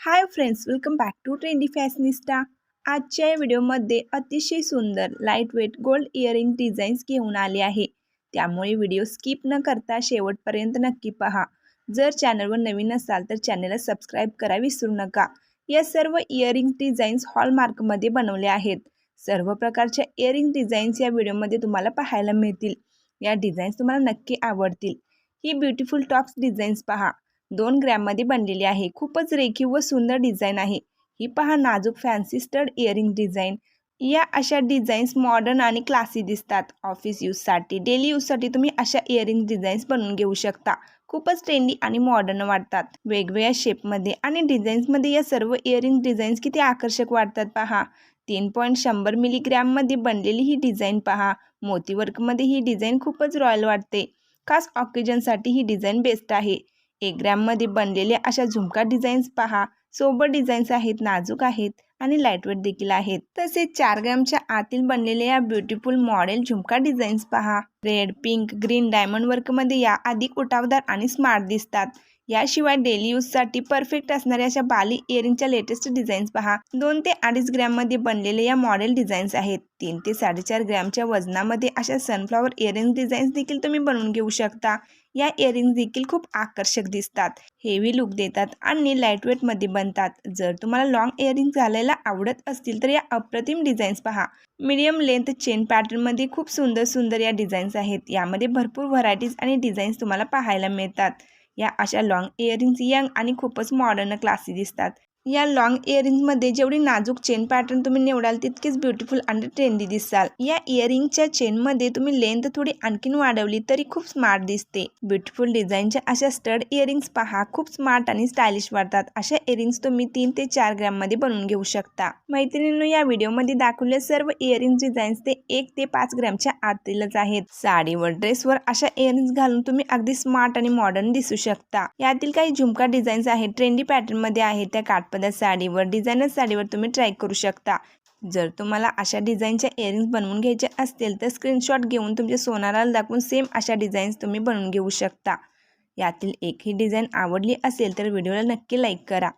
Hi friends welcome back to trendy fashionista आजच्या या व्हिडिओमध्ये अतिशय सुंदर light weight gold earring designs घेऊन आले आहे. त्यामुळे व्हिडिओ स्किप न करता शेवटपर्यंत नक्की पहा. जर चॅनलवर नवीन असाल तर चॅनलला सबस्क्राईब करा विसरू नका. या सर्व इयरिंग डिझाईन्स हॉलमार्कमध्ये बनवले आहेत. सर्व प्रकारच्या इयरिंग डिझाईन्स या व्हिडिओमध्ये तुम्हाला पाहायला मिळतील. या डिझाईन्स तुम्हाला नक्की आवडतील. ही ब्युटिफुल टॉप्स डिझाईन्स पहा. दोन ग्रॅममध्ये बनलेली आहे. खूपच रेखीव व सुंदर डिझाईन आहे. ही पहा नाजूक फॅन्सी स्टड इयरिंग डिझाईन. या अशा डिझाईन्स मॉडर्न आणि क्लासी दिसतात. ऑफिस यूजसाठी डेली यूजसाठी तुम्ही अशा इयरिंग डिझाईन्स बनवून घेऊ शकता. खूपच ट्रेंडी आणि मॉडर्न वाटतात. वेगवेगळ्या शेपमध्ये आणि डिझाईन्समध्ये या सर्व इयरिंग डिझाईन्स किती आकर्षक वाटतात पहा. तीन पॉईंट शंभर मिलीग्रॅममध्ये बनलेली ही डिझाईन पहा. मोतीवर्कमध्ये ही डिझाईन खूपच रॉयल वाटते. खास ऑकेजनसाठी ही डिझाईन बेस्ट आहे. एक ग्रॅममध्ये बनलेल्या अशा झुमका डिझाईन्स पहा. सोबर डिझाईन्स आहेत नाजूक आहेत आणि लाईटवेट देखील आहेत. तसेच चार ग्रॅमच्या आतील बनलेल्या या ब्युटिफुल मॉडेल झुमका डिझाईन्स पहा. रेड पिंक ग्रीन डायमंड वर्कमध्ये या अधिक उठावदार आणि स्मार्ट दिसतात. याशिवाय डेली यूजसाठी परफेक्ट असणाऱ्या अशा बाली इयरिंगच्या लेटेस्ट डिझाईन्स पहा. दोन ते अडीच ग्रॅममध्ये बनलेले या मॉडेल डिझाईन्स आहेत. तीन ते साडेचार ग्रॅमच्या वजनामध्ये अशा सनफ्लॉवर इयरिंग डिझाईन्स देखील तुम्ही बनवून घेऊ शकता. या इयरिंग देखील खूप आकर्षक दिसतात. हेवी लुक देतात आणि लाईटवेटमध्ये बनतात. जर तुम्हाला लॉंग इयरिंग घालायला आवडत असतील तर या अप्रतिम डिझाईन्स पहा. मीडियम लेंथ चेन पॅटर्नमध्ये खूप सुंदर सुंदर या डिझाईन्स आहेत. यामध्ये भरपूर व्हरायटीज आणि डिझाईन्स तुम्हाला पाहायला मिळतात. या अशा लॉंग इयरिंग्स यंग आणि खूपच मॉडर्न क्लासी दिसतात. या लॉंग इयरिंगमध्ये जेवढी नाजूक चेन पॅटर्न तुम्ही निवडाल तितकीच ब्युटिफुल आणि ट्रेंडी दिसाल. या इयरिंगच्या चेनमध्ये तुम्ही लेंथ थोडी आणखीन वाढवली तरी खूप स्मार्ट दिसते. ब्युटिफुल डिझाईनच्या अशा स्टड इयरिंग्स पहा खूप स्मार्ट आणि स्टायलिश वाटतात. अशा इयरिंग्स तुम्ही तीन ते चार ग्रॅममध्ये बनवून घेऊ शकता. मैत्रिणींनो या व्हिडिओमध्ये दाखवले सर्व इयरिंग डिझाईन्स ते एक ते पाच ग्रॅमच्या आतीलच आहेत. साडीवर ड्रेसवर अशा इयरिंग्स घालून तुम्ही अगदी स्मार्ट आणि मॉडर्न दिसू शकता. यातील काही झुमका डिझाईन्स आहेत ट्रेंडी पॅटर्नमध्ये आहेत त्या काट काटपदर साडीवर डिझायनर साडीवर तुम्ही ट्राय करू शकता. जर तुम्हाला अशा डिझाईनच्या इयरिंग्स बनवून घ्यायचे असतील तर स्क्रीनशॉट घेऊन तुमच्या सोनाराला दाखवून सेम अशा डिझाईन्स तुम्ही बनवून घेऊ शकता. यातील एक ही डिझाईन आवडली असेल तर व्हिडिओला नक्की लाईक करा.